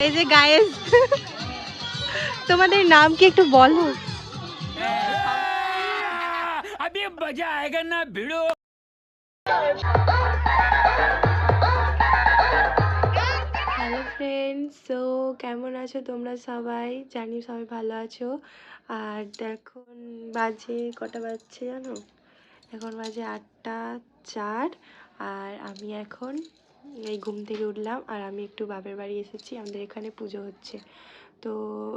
এই যে গায়েস তোমাদের নাম কি একটু বলো अभी मजा आएगा ना भिड़ो হ্যালো ফ্রেন্ডস সো কেমন আছো তোমরা সবাই জানি সবাই ভালো আছো আর এখন বাজে কটা বাজছে জানো এখন বাজে আটটা চার আর আমি এখন এই ঘুম থেকে উঠলাম আর আমি একটু বাপের বাড়ি এসেছি আমাদের এখানে পুজো হচ্ছে। তো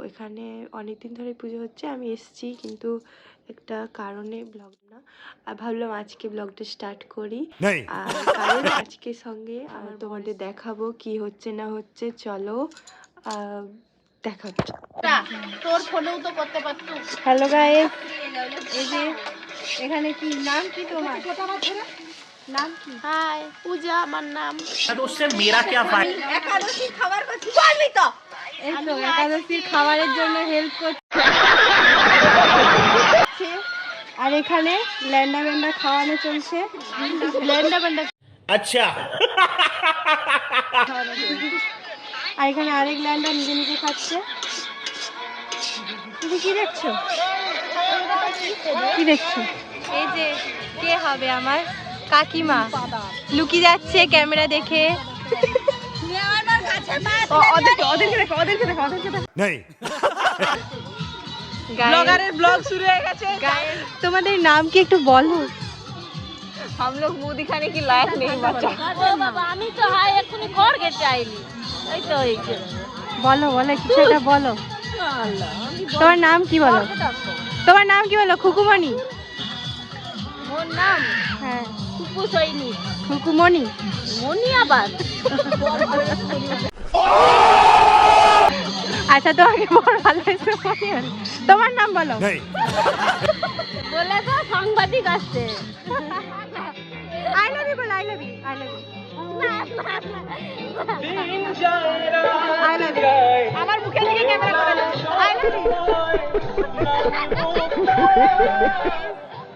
এখানে অনেক দিন ধরে পুজো হচ্ছে আমি এসেছি কিন্তু একটা কারণে ব্লগ না। আর ভাবলাম আজকে ব্লগটা স্টার্ট করি। আর কারণ আজকের সঙ্গে আমার তোমাদের দেখাবো কি হচ্ছে না হচ্ছে চলো আহ, দেখা তোর ফোনেও তো করতে পারতো। হ্যালো গাইস এই যে এখানে কি নাম কি তোমার? নাম কি? পূজা আমার নাম। একাদশীর খাবার করছি বলবি একাদশীর খাবারের জন্য হেল্প করছি। আর এখানে ল্যান্ডা ব্যান্ডা খাওয়ানো চলছে। ল্যান্ডা ব্যান্ডা আচ্ছা। আর এখানে আরেক ল্যান্ডা নিজে নিজে খাচ্ছে। তুমি কি দেখছ? কি দেখছ? এই যে কে হবে আমার? কাকিমা লুকি যাচ্ছে ক্যামেরা দেখে। হয়ে তোমাদের নাম কি একটু বলো? ও বাবা আমি তো হাই এক্ষুনি ঘর গেটে আইলি এই তো এই বলো বলো কিছু একটা বলো। তোমার নাম কি বলো? তোমার নাম কি বলো? খুকুমণি? মোর নাম? হ্যাঁ। কুকু সৈনিক খুকুমণি মনি আবার? আচ্ছা তোমাকে বড় ভালো। তোমার নাম বলো। বলে তো সাংবাদিক আসছে। আই লাভ ইউ বলো I love you I love you I love you আমার মুখে দিকে ক্যামেরা করে আই লাভ ইউ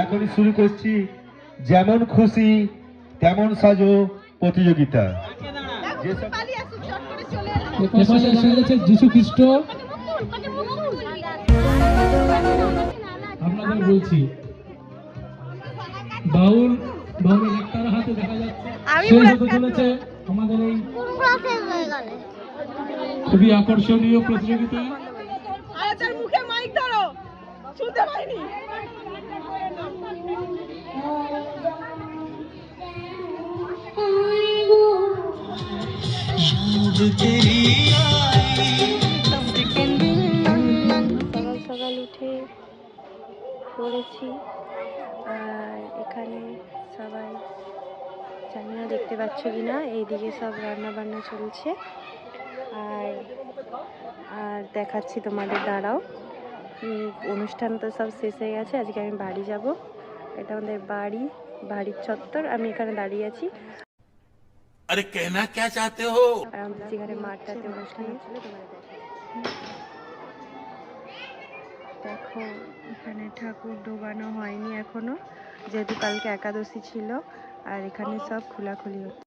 এখনই শুরু করছি। যেমন খুশি তেমন সাজো প্রতিযোগিতা। এপাশে এসে গেছে যিশু খ্রিস্ট আপনাদের বলছি বাউল বাউলের একটার হাতে দেখা যাচ্ছে। শেষ হতে চলেছে আমাদের এই খুবই আকর্ষণীয় প্রতিযোগিতা। সকাল সকাল উঠে পড়েছি। দেখতে পাচ্ছ কি না এইদিকে সব রান্না বান্না চলছে। আর আর দেখাচ্ছি তোমাদের দ্বারাও অনুষ্ঠান তো সব শেষ হয়ে গেছে আজকে আমি বাড়ি যাব। এটা আমাদের বাড়ি বাড়ির চত্বর আমি এখানে দাঁড়িয়ে আছি। আরে কেনা কে চাতে হো? আমাদের যেখানে মাঠটাতে অনুষ্ঠান হয়েছিল দেখো এখানে ঠাকুর ডোবানো হয়নি এখনও যেহেতু কালকে একাদশী ছিল। আর এখানে সব খোলাখুলি হচ্ছে।